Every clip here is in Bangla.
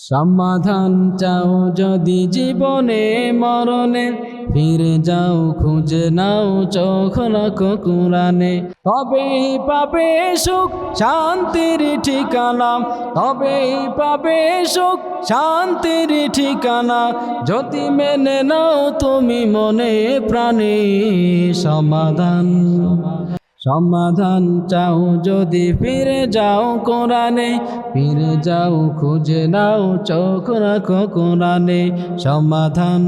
সমাধান চাও যদি জীবনে মরণে ফিরে যাও, খুঁজে নাও চোখ রাখো কুরানে তবেই পাবে সুখ, শান্তির ঠিকানা। তবেই পাবে সুখ, শান্তির ঠিকানা। যদি মেনে নাও তুমি মনে প্রাণে সমাধান। সমাধান চাও যদি ফিরে যাও কোরআনে, ফিরে যাও খুঁজে নাও চোখ রাখো কোরআনে। সমাধান,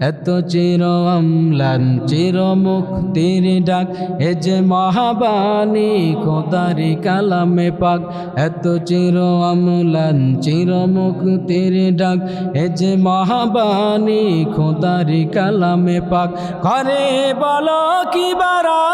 এত চির অম্লান, চির মুক্তির ডাক, এ যে মহাবাণী খোদারি কালামে পাক। এত চির অম্লান, চির মুক্তির ডাক, এ যে মহাবাণী খোদারি কালামে পাক। ঘরে বলো কি বা রাষ্ট্রে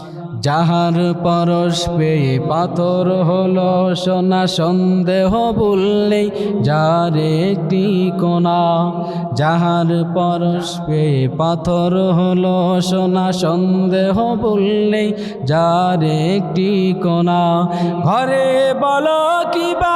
যাহার পরশ পেয়ে পাথর হলো, সোনা সন্দেহ বললেই যার একটি কোনা যাহার পরশ পেয়ে পাথর হলো, সোনা সন্দেহ বললেই যার একটি কোনা ঘরে বলো কি বা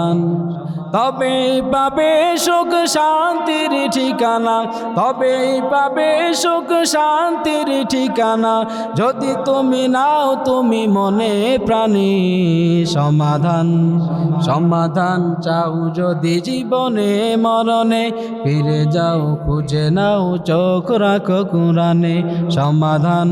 তবেই পাবে সুখ শান্তির ঠিকানা। তবেই পাবে সুখ শান্তির ঠিকানা। যদি তুমি নাও, তুমি মনে প্রাণী সমাধান। সমাধান চাও যদি জীবনে মরণে, ফিরে যাও, খুঁজে নাও, চোখ রাখো কোরআনে সমাধান।